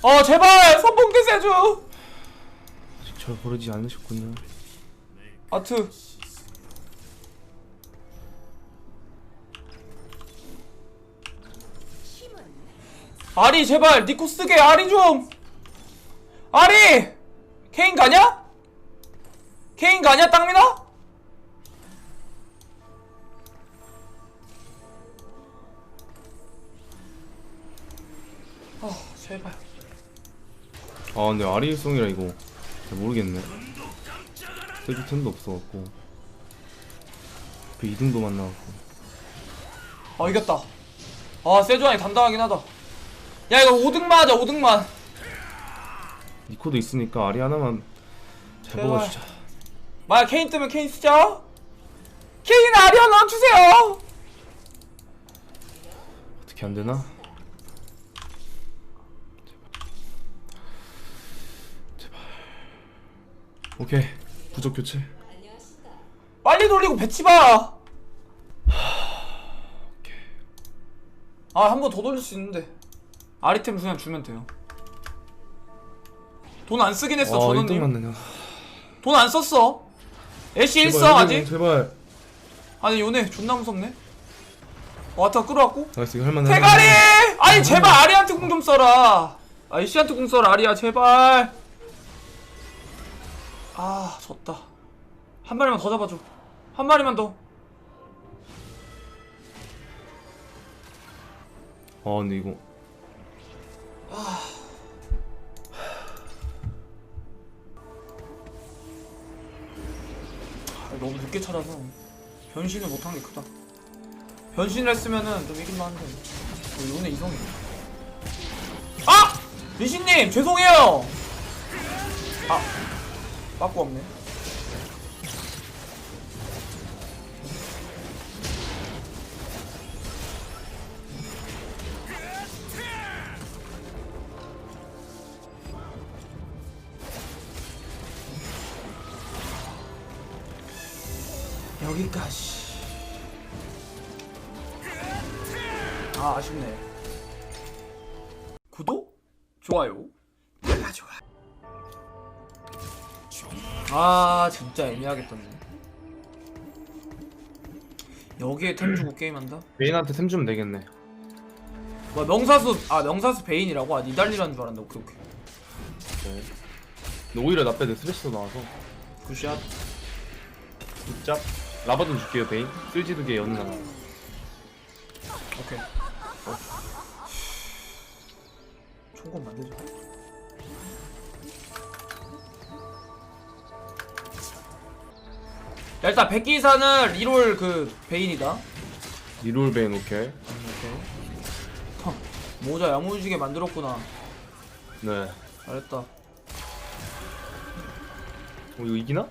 어 제발! 선봉대 세주! 아직 절 버리지 않으셨군요. 아트. 아리 제발! 니코 쓰게! 아리 좀! 아리! 케인 가냐? 케인 가냐 땅민아? 아 제발 아 근데 아리송이라 이거 잘 모르겠네. 세주 템도 없어갖고. 그 2등도 만 나왔고. 아 이겼다 아 세주안이 단단하긴 하다 야 이거 5등만 하자 5등만 니코도 있으니까 아리 하나만. 먹어주자. 만약 케인 뜨면 케인 쓰자 케인 아리 하나 주세요 어떻게 안 되나? 제발. 제발. 오케이. 부적 교체. 빨리 돌리고 배치봐. 아 한 번 더 돌릴 수 있는데. 아리템 그냥 주면 돼요. 돈 안 쓰긴 했어 아, 1등 전원님. 맞느냐. 돈 안 썼어. 애쉬 제발, 1성 일등, 아직. 제발. 아니 요네 존나 무섭네. 와타 끌어왔고. 나이스 이거 할만해. 대가리! 아니 제발 아리한테 공좀 써라. 아이씨한테 공 써라 아리야 제발 아 졌다 한 마리만 더 잡아줘 한 마리만 더 아 근데 이거 아, 너무 늦게 찾아서 변신을 못한 게 크다. 변신을 했으면은 좀 이길만 한데. 어, 요네 이성이. 아! 리신님 죄송해요. 아, 빠꾸 없네. 여기까지. 아 아쉽네. 구독, 좋아요, 아 진짜 애매하겠던데. 여기에 템 주고 게임한다? 베인한테 템 주면 되겠네. 뭐 명사수 아 명사수 베인이라고? 아 니달리라는 줄 알았는데 오케이 오케이. 네. 근데 오히려 나 빼도 스레시도 나와서 굿샷. 짭. 라바 좀 줄게요 베인. 쓸지두개 연나 오케이. 총검 만들자. 야, 일단 백기사는 리롤 그 베인이다. 리롤 베인 오케이. 오케이. huh, 모자 야무지게 만들었구나. 네. 잘했다. 어 이거 이기나? 어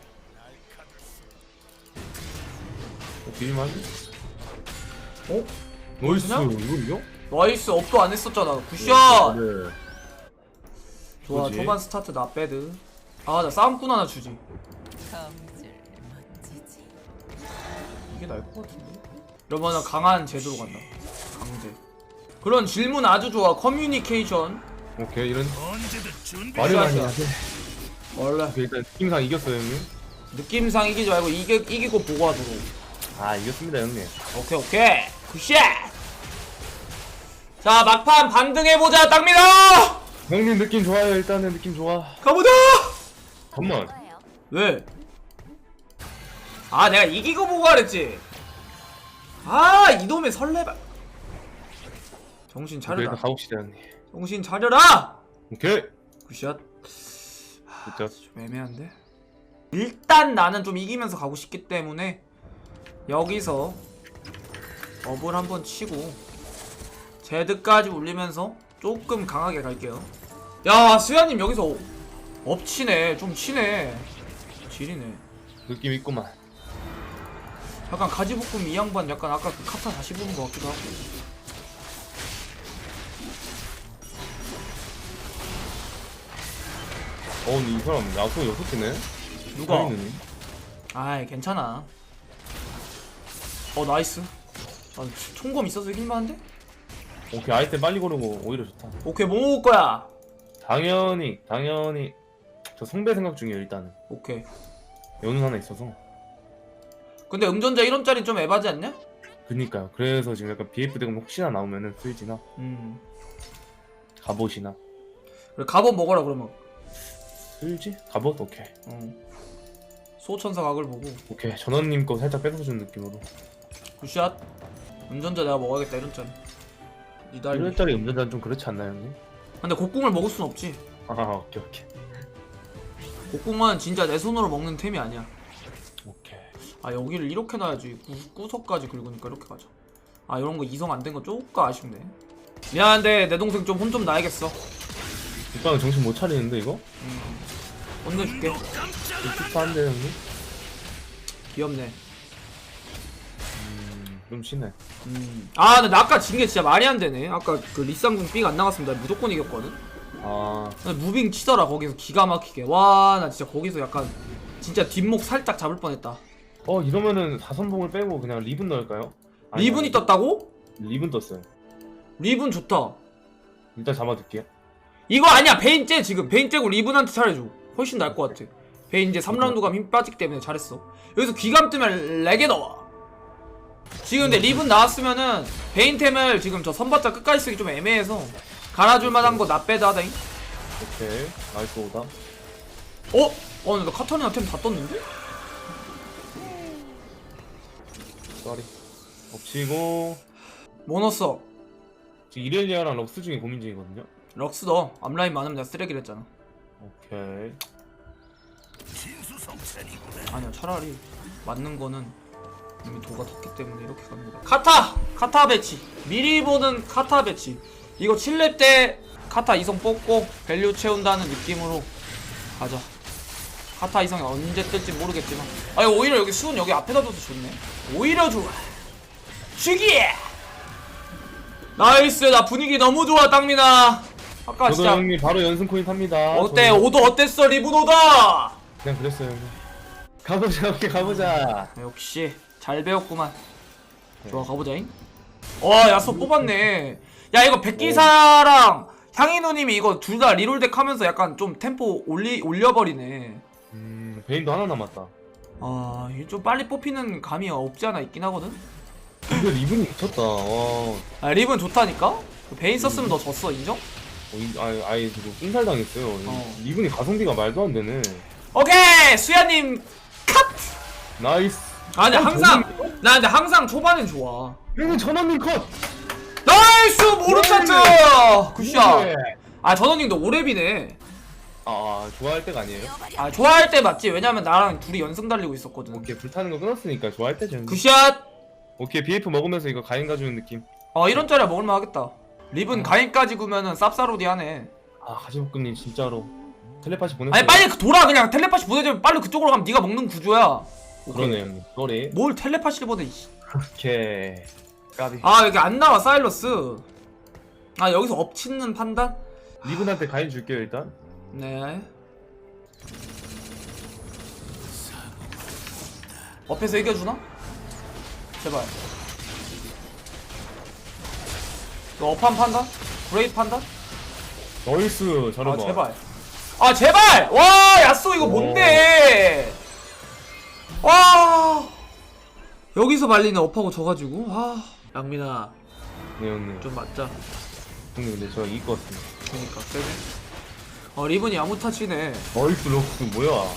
비밀만. 어? 나이스. 그냥? 이거 이겨? 나이스 업도 안 했었잖아. 굿샷. 네. 좋아 뭐지? 초반 스타트 나 배드. 아나 싸움꾼 하나 주지. 멋지지. 이게 나을 것 같은데? 이러면은 강한 제도로 간다. 강제. 그런 질문 아주 좋아. 커뮤니케이션. 오케이 이런. 말이 많이. 하세. 원래 오케이, 일단 팀상 이겼어요 형님. 느낌상 이기지 말고 이기, 이기고 보고하도록. 아 이겼습니다 형님. 오케이 오케이. 굿샷. 자 막판 반등해 보자 땅민아. 형님 느낌 좋아요 일단은 느낌 좋아. 가보자. 잠만. 왜? 아 내가 이기고 보고 하랬지. 아 이놈의 설레발. 정신 차려라. 가봅시다 형님. 정신 차려라. 오케이. 굿샷. 진짜. 좀 애매한데? 일단 나는 좀 이기면서 가고 싶기 때문에 여기서 업을 한번 치고 제드까지 올리면서 조금 강하게 갈게요 야 수야님 여기서 업 치네 좀 치네 지리네 느낌 있구만. 약간 가지볶음 이 양반 약간 아까 그 카타 다시 보는 것 같기도 하고 어 근데 이 사람 야수 여섯 개네. 누가? 사인우님. 아이 괜찮아 어 나이스 아, 총검 있어서 이길만한데? 오케이 아이템 빨리 고르고 오히려 좋다. 오케이 뭐 먹을 거야? 당연히 당연히 저 성배 생각 중이에요 일단은 오케이 연운 하나 있어서 근데 음전자 1원짜리 좀 에바지 않냐? 그니까요. 그래서 지금 약간 BF 대금 혹시나 나오면은 스위지나? 음. 갑옷이나? 그래 갑옷 먹어라 그러면. 스위지? 갑옷? 오케이. 어. 소천사 각을 보고. 오케이. 전원님 거 살짝 뺏어 주는 느낌으로. 굿샷. 음전자 내가 먹어야겠다 1원짜리. 니달리 1원짜리 음전자는 좀 그렇지 않나요 형님? 근데 곡궁을 먹을 순 없지. 아 오케이 오케이. 곡궁은 진짜 내 손으로 먹는 템이 아니야 아 여기를 이렇게 놔야지. 구, 구석까지 긁으니까 이렇게 가자 아 이런 거 이성 안 된 거 조금 아쉽네. 미안한데 내 동생 좀 혼좀 나야겠어. 오빠는 정신 못 차리는데 이거? 음. 혼내줄게. 찝찝한데 형님? 귀엽네. 좀 심해. 음. 아 근데 나 아까 진 게 진짜 말이 안 되네. 아까 그 리쌍궁 삑안 나갔으면 나 무조건 이겼거든? 아. 근데 무빙 치더라 거기서 기가 막히게. 와 나 진짜 거기서 약간 진짜 뒷목 살짝 잡을 뻔했다 어 이러면은 사선봉을 빼고 그냥 리븐 넣을까요? 아니, 리븐이 아니, 떴다고? 리븐 떴어요. 리븐 좋다. 일단 잡아둘게요. 이거 아니야. 베인 째 지금. 베인 째고 리븐한테 차려줘. 훨씬 나을 것 같아. 베인 이제 3라운드 가면 힘 빠지기 때문에 잘했어. 여기서 귀감 뜨면 레게 넣어. 지금 근데 리븐 나왔으면은 베인 템을 지금 저 선바자 끝까지 쓰기 좀 애매해서 갈아줄 만한 거 나 빼다 하다잉 오케이. 나이스 오다 어? 어 근데 나 카타리나 템 다 떴는데? 쏘리. 엎치고. 뭐 넣었어? 지금 이렐리아랑 럭스 중에 고민 중이거든요. 럭스 넣어 앞라인 많으면 내가 쓰레기를 했잖아. 오케이. 아니야 차라리 맞는 거는 이미 도가 떴기 때문에 이렇게 갑니다. 카타! 카타 배치. 미리 보는 카타 배치. 이거 7렙 때 카타 이성 뽑고 밸류 채운다는 느낌으로 가자 카타 이성이 언제 뜰지 모르겠지만. 아니 오히려 여기 수은 여기 앞에다 둬도 좋네. 오히려 좋아. 죽이 나이스! 나 분위기 너무 좋아 땅민아. 아까 저도 진짜 형님 바로 연승 코인 탑니다. 어때? 저는 오도 어땠어? 리븐 오다 그냥 그랬어요 형님. 가보자 오케이 가보자. 역시 잘 배웠구만. 좋아 가보자잉. 와 야수 뽑았네. 야 이거 백기사랑! 향이 누님이 이거 둘 다 리롤덱 하면서 약간 좀 템포 올리 올려버리네. 음 베인도 하나 남았다 아좀 빨리 뽑히는 감이 없지 않아 있긴 하거든. 근데 리븐이 미쳤다 와 아 리븐 좋다니까. 그 베인 썼으면 너 졌어 인정? 어, 이- 아예 아예 지금 삔살 당했어요 어. 리븐이 가성비가 말도 안 되네 오케이 수야님 컷. 나이스 아 근데 어, 항상 나 근데 항상 초반엔 좋아. 형님 전원님 컷 나이스 모르차트 굿샷. 네. 아 전원님도 오랩이네. 아, 아 좋아할 때가 아니에요? 아 좋아할 때 맞지. 왜냐면 나랑 둘이 연승 달리고 있었거든. 오케이 불타는 거 끊었으니까 좋아할 때죠. 굿샷! 오케이 BF 먹으면서 이거 가인 가주는 느낌. 어 이런 짜리 먹을만 하겠다. 립은 어. 가인까지 구면은 쌉싸로디 하네. 아 가지볶음님 진짜로. 텔레파시 보냈어요. 아니 빨리 그 돌아. 그냥 텔레파시 보내주면 빨리 그쪽으로 가면 네가 먹는 구조야. 그러네 형님. 쏘리. 뭘 텔레파시를 보내 이씨. 오케이. 까비. 아 여기 안 나와 사일러스. 아 여기서 엎치는 판단? 리븐한테 가인 줄게요 일단 네. 업해서 이겨주나? 제발. 이거 업한 판단? 브레이크 판단? 나이스 잘해봐 아 제발. 아 제발! 와 야쏘 이거 뭔데? 와. 여기서 말리는 업하고 져가지고. 아 양민아. 네 형님. 좀 맞자. 형님 근데 저 이길 것 같습니다. 그니까 세네 어 리븐이 야무타 치네. 나이스 럭스 뭐야?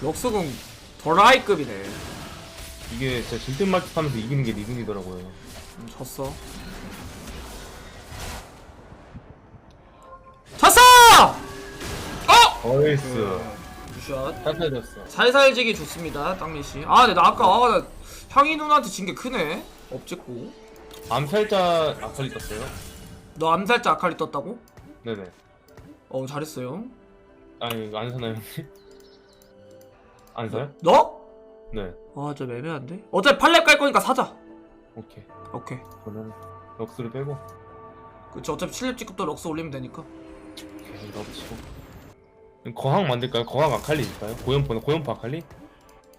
럭스궁 더라이급이네. 이게 진짜 질든 말투 하면서 이기는 게 리븐이더라고요. 음, 졌어. 졌어! 어! 나이스. 굿샷. 잘 살렸어. 살살지기 좋습니다 땅미씨. 아 근데 나 아까 아, 나 향이 누나한테 진 게 크네. 업찍고. 암살자 아칼리 떴어요? 너 암살자 아칼리 떴다고? 네네 어 잘했어요 아니 안 사나요? 안 사요? 너? 네 아좀 애매한데? 어차피 팔렙 깔 거니까 사자 오케이 오케이 그러면 럭스를 빼고 그치 어차피 7렙 직급도 럭스 올리면 되니까 오케이 럭치고 거항 만들까요? 거항 아칼리일까요? 고연포나 고연포 아칼리?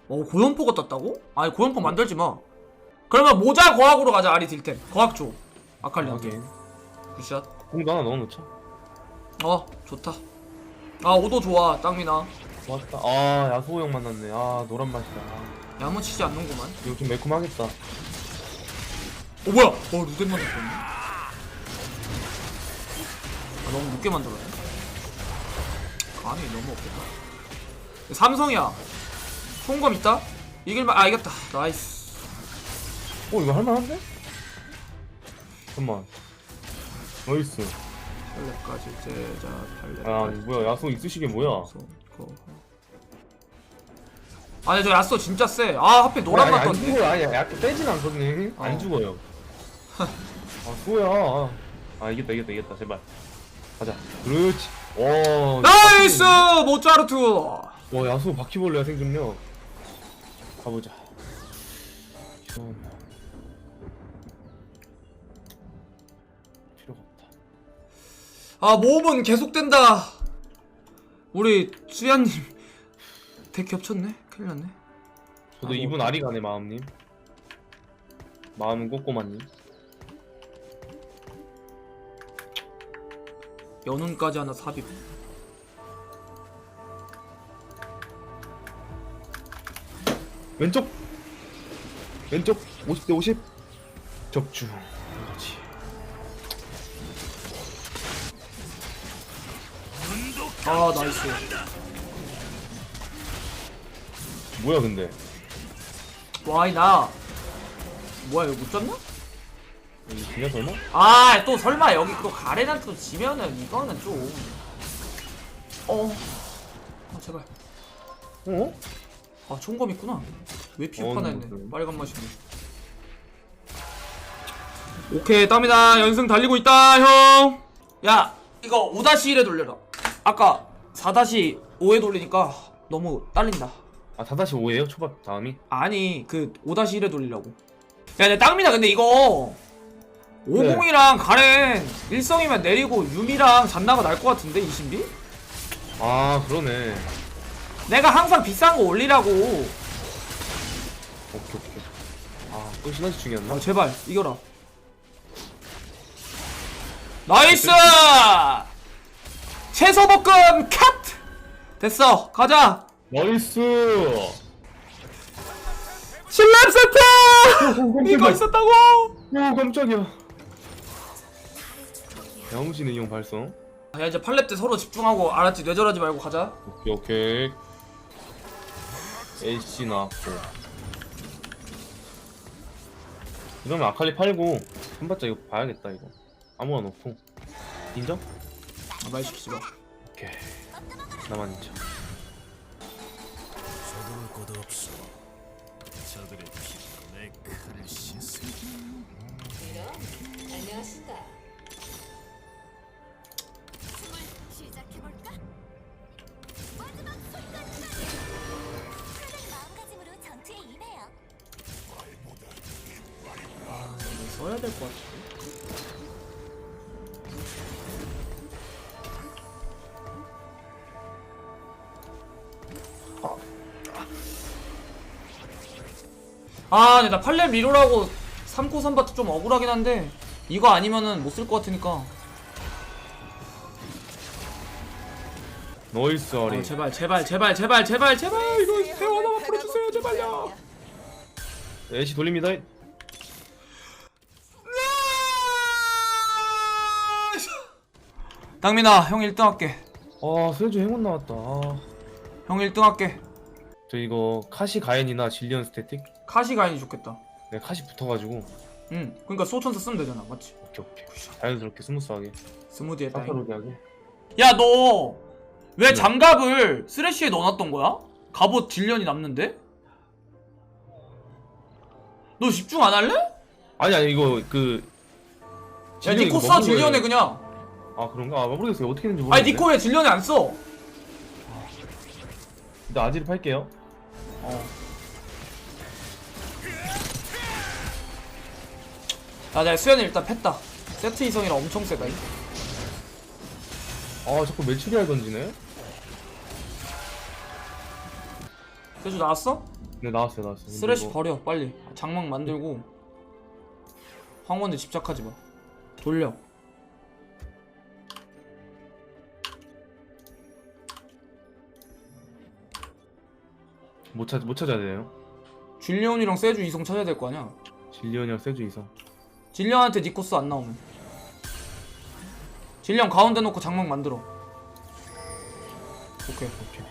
어 고연포가 떴다고? 아니 고연포 만들지 마 그러면 모자 거학으로 가자 아리 딜템 거학 줘 아칼리한테 굿샷 공도 하나 넣어놓자 어 좋다. 아 오도 좋아 땅미나. 왔다. 아 야수호 형 만났네. 아 노란 맛이다. 아, 야무치지 않는구만. 이거 좀 매콤하겠다. 어 뭐야? 어 루덴 만들었네. 아 너무 늦게 만들었네. 감이 너무 없겠다. 삼성이야. 총검 있다? 이길만 아 이겼다. 나이스. 어 이거 할만한데? 잠깐만. 나이스 팔레까지 제자 팔레 아 뭐야? 야수 있으시게 뭐야? 아니 저 야쏘 진짜 쎄아 하필 노란 아니, 맛안 떴네 죽어요 아니 약간 빼진 않거든요. 어. 안 죽어요. 아 수호야? 아 이겼다 이겼다 이겼다. 제발. 가자. 그렇지. 와 나이스! 모짜르트! 와 야수 바퀴벌레야 생존력. 가보자. 음. 아 모험은 계속된다. 우리 수야님 덱 겹쳤네? 큰일 났네. 저도 아, 이분 뭐. 아리 가네 마음님. 마음은 꼬꼬마님 연운까지 하나 삽입. 왼쪽! 왼쪽! 50대 50 적중 아 나이스. 뭐야 근데? 와이 나 뭐야 이거 못 잡냐? 그냥 설마? 아또 설마 여기 또 가레나 또 지면은 이거는 좀. 어. 아 제발. 어? 아 총검 있구나. 왜 피부 어, 하나 뭐, 했네. 그- 빨간 맛이네 오케이 땀이다. 연승 달리고 있다 형야 이거 5-1에 돌려라 아까 4-5에 돌리니까 너무 딸린다. 아 다다시 5예요? 초밥 다음이? 아니 그 5-1에 돌리려고. 야 근데 땅미나 근데 이거 50이랑 가렌 일성이면 내리고 유미랑 잔나가 날 것 같은데 이신비? 아 그러네. 내가 항상 비싼 거 올리라고. 오케이 오케이. 아또 시너지 중이었나? 아 제발 이겨라. 나이스 채소볶음 컷 됐어 가자. 나이스. 신랩 세트! 이거. 있었다고? 오 깜짝이야. 야무지네 이형 발성. 야 이제 팔렙 때 서로 집중하고 알았지? 뇌절하지 말고 가자. 오케이 오케이. AC 나왔고. 이러면 아칼리 팔고 한바짝 이거 봐야겠다 이거. 아무거나 놓고. 인정? 아, 말 시키지 마 오케이 나만 인정 서두를 곳 없어. 저들의 피로 내 칼을 씻을 안녕하신가? 시작해볼까? 마지막 순간까지! 푸른 마음가짐으로 전투에 임해요. 써야 될 것 같아 아, 근데 나 팔렘 리로라고 3코 3바트 좀 억울하긴 한데 이거 아니면은 못 쓸 것 같으니까. 너이스 어리 아, 제발 제발 제발 제발 제발 제발! 이거 대화 하나만 풀어주세요 제발요! AC 돌립니다. 당민아 형 1등 할게. 아 세주 행운 나왔다. 아. 형 1등 할게. 저 이거 카시 가엔이나 질리언 스태틱? 카시 가인이 좋겠다 네 카시 붙어가지고 응 그러니까 소천사 쓰면 되잖아 맞지 오케이 오케이 자연스럽게 스무스하게 스무디에 따 사파로디하게 야 너 왜 네. 장갑을 쓰레쉬에 넣어놨던 거야? 갑옷 딜련이 남는데? 너 집중 안 할래? 야 아니 아니 이거 그 질리언 이거 니코 써 먹은 딜련에 거예요. 그냥 아 그런가? 아 모르겠어요 어떻게 했는지 아니 모르겠네 니코 왜 딜련에 안 써? 일단 아지를 팔게요 어. 아 내가 수현이 일단 팼다. 세트 이성이라 엄청 세다 이거. 아 자꾸 매치기알 던지네? 세주 나왔어? 네 나왔어요 나왔어요. 근데 쓰레쉬 이거- 버려 빨리. 장막 만들고. 황원에 집착하지 마. 돌려. 못 찾, 못 찾아야 돼요. 줄리온이랑 세주 이성 찾아야 될 거 아니야? 질리언이랑 세주 이성. 질리언한테 니코스 안 나오면. 질리언 가운데 놓고 장막 만들어. 오케이 오케이.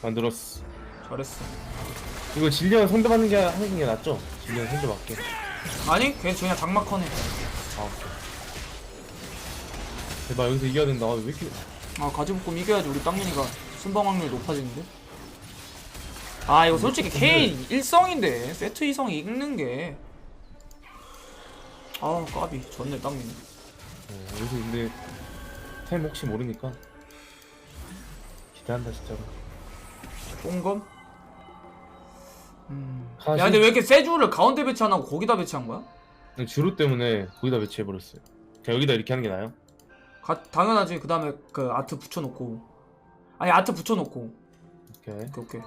만들었어. 잘했어. 이거 질리언 상대 받는 게 하는 게 낫죠? 질리언 상대받게 아니 걔 그냥 장막 커네. 아 오케이. 제발 여기서 이겨야 된다. 아, 왜 이렇게 아 가지볶음 이겨야지. 우리 땅민이가 순방 확률 높아지는데 아 이거 솔직히 K 1성인데 세트 2성 읽는 게 아 까비 졌네 땅민이 어, 여기서 근데 템 혹시 모르니까 기대한다 진짜로 똥검? 음. 가시? 야 근데 왜 이렇게 세주를 가운데 배치 안 하고 거기다 배치한 거야? 그냥 주로 때문에 거기다 배치해 버렸어요 그냥 여기다 이렇게 하는 게 나아요? 가, 당연하지 그 다음에 그 아트 붙여놓고 아니 아트 붙여놓고 오케이 오케이 오케이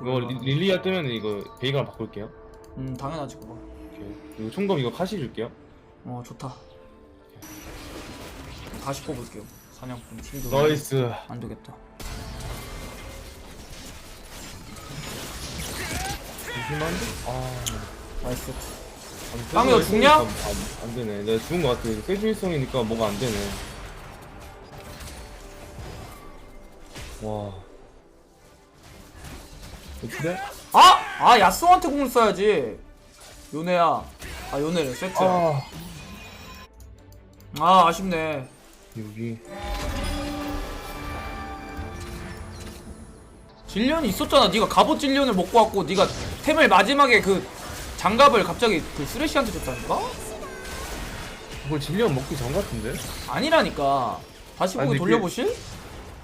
이거 리- 릴리아 뜨면 이거 베이가랑 바꿀게요. 음 당연하지 그거. 오케이. 그리고 총검 이거 카시 줄게요. 어 좋다. 다시 뽑을게요. 사냥꾼 팀도 나이스. 안 되겠다. 잠시만. 아. 나이스. 아니, 빵, 이거 세주가 죽냐? 안, 안 되네. 내가 죽은 거 같아. 세주일성이니까 뭐가 안 되네. 와 어떻게? 아! 아 야스오한테 공을 써야지 요네야 아 요네래 세트야 아아 아쉽네 여기 질련이 있었잖아 네가 갑옷 질련을 먹고 왔고 네가 템을 마지막에 그 장갑을 갑자기 그 쓰레쉬한테 줬다니까? 그걸 질리언 먹기 전 같은데? 아니라니까 다시 아니, 보고 근데 돌려보실?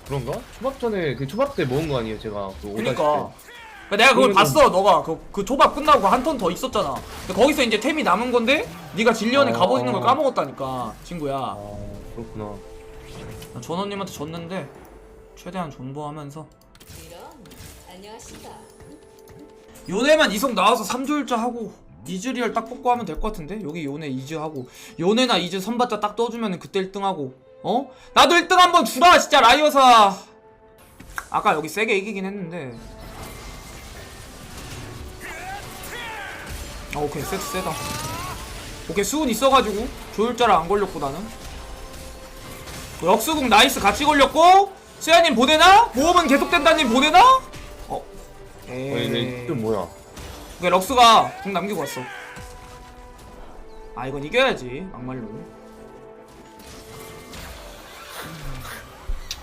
그런가? 초밥 전에 그 초밥 때 먹은 거 아니에요 제가 그 오다시 그러니까 때 내가 그걸 그러면은- 봤어 너가. 그, 그 초밥 끝나고 한 턴 더 있었잖아. 근데 거기서 이제 템이 남은 건데 네가 질련에 아. 갑옷 있는 걸 까먹었다니까 친구야. 아 그렇구나. 나 전원님한테 졌는데 최대한 존버하면서. 이런 안녕하십니까. 요네만 이성 나와서 3조일자 하고 이즈리얼 딱 뽑고 하면 될 것 같은데? 여기 요네 이즈 하고. 요네나 이즈 선받자 딱 떠주면 그때 1등 하고. 어? 나도 1등 한번 주라 진짜 라이어사. 아까 여기 세게 이기긴 했는데 아 오케이 세트 세다 오케이 수은 있어가지고 조율자를 안 걸렸고 나는 역수국 나이스 같이 걸렸고 수야님 보내나? 모험은 계속된다님 보내나? 어 에이 이게 뭐야 그게 럭스가 궁 남기고 왔어. 아 이건 이겨야지 막말로. 음,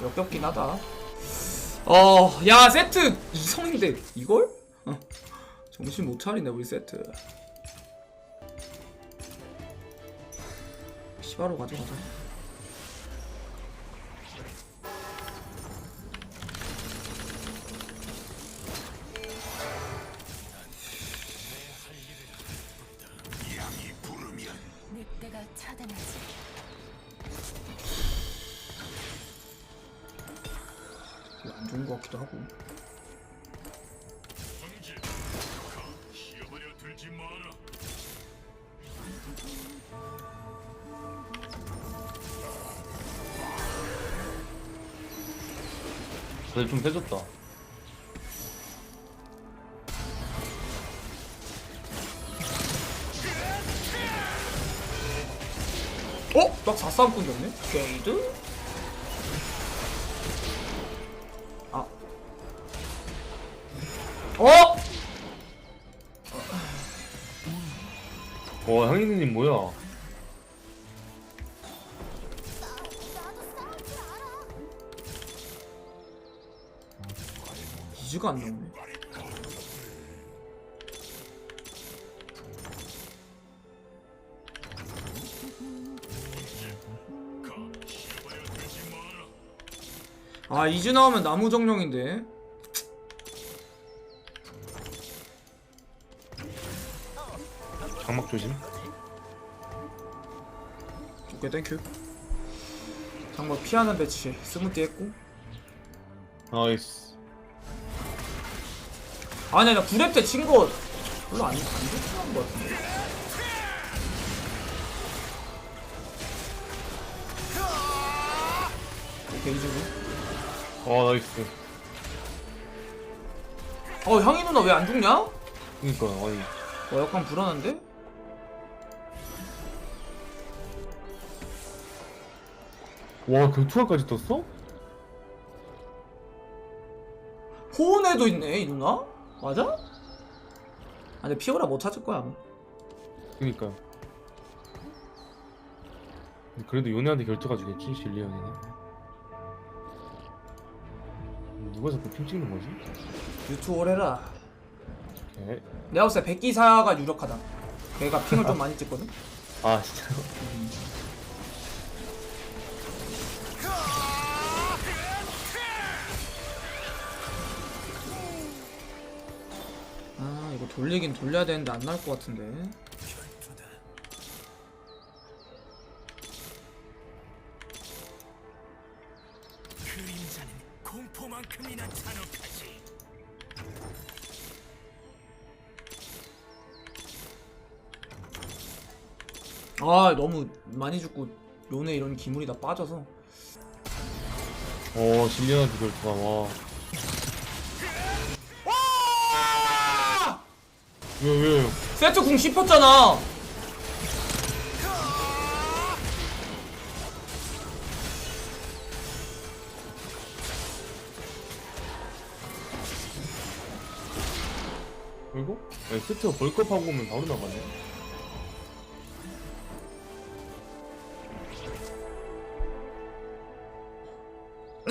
역겹긴 하다. 어, 야 세트 이성인데 이걸? 어, 정신 못 차리네 우리 세트. 시바로 가져가자. 늑대가 차단하지. 이거 안 좋은 것 같기도 하고. 다들 좀 세졌다 어? 딱 4싸움 끊겼네? 게이드? 아. 어? 와 향인님 뭐야 이즈가 안 나오네. 아 이즈 나오면 나무 정령인데. 장막 조심 오케이 땡큐. 장막 피하는 배치 스무디 했고. 나이스 아니 나 9렙 때 친 거 별로 안, 안 좋긴 것 같은데. 베이징은 아 나이스 어 향이 누나 왜 안 죽냐? 그니까 아니 어 약간 불안한데? 와 결투화까지 떴어? 호은에도 있네 이 누나? 맞아? 아 근데 피오라 못 찾을 거야 아마. 그니까 근데 그래도 요네한테 결투가 주겠지 실리언이는 누가 자꾸 핑 찍는 거지? 유튜브를 해라 오케이. 내가 봤을 때 백기사가 유력하다 걔가 핑을 좀 많이 찍거든 아 진짜 아 돌리긴 돌려야 되는데 안 나올 것 같은데. 잔혹하지. 아 너무 많이 죽고 요네 이런 기물이 다 빠져서. 어 실리언한테 결투가 와 왜, 왜? 세트 궁 씹혔잖아. 그리고? 야, 세트가 벌컥하고 오면 바로 나가네.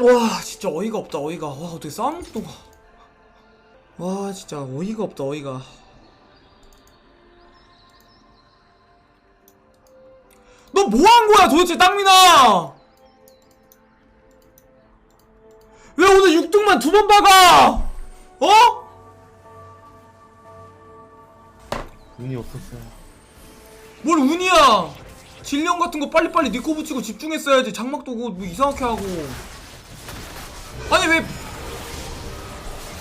와 진짜 어이가 없다 어이가. 와 어떻게 싸움 구도가. 와 진짜 어이가 없다 어이가 뭐 한 거야 도대체 땅민아? 왜 오늘 6등만 두 번 박아? 어? 운이 없었어요. 뭘 운이야? 질량 같은 거 빨리빨리 니코 붙이고 집중했어야지. 장막 도고 뭐 이상하게 하고. 아니 왜?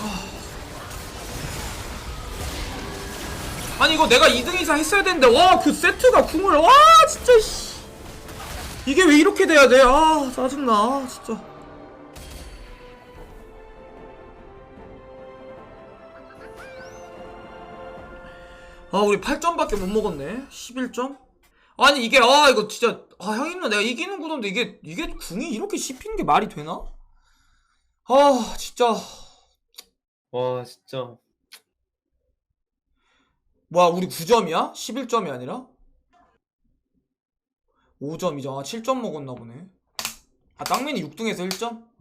아. 아니 이거 내가 2등 이상 했어야 되는데 와 그 세트가 궁을 와 진짜 씨 이게 왜 이렇게 돼야 돼 아 짜증나 아, 진짜 아 우리 8점밖에 못 먹었네 11점? 아니 이게 아 이거 진짜 아 형님나 내가 이기는 구도인데 이게 이게 궁이 이렇게 씹히는 게 말이 되나? 아 진짜 와 진짜 뭐야 우리 9점이야? 11점이 아니라? 5점이죠 아 7점 먹었나 보네 아 땅맨이 6등에서 1점?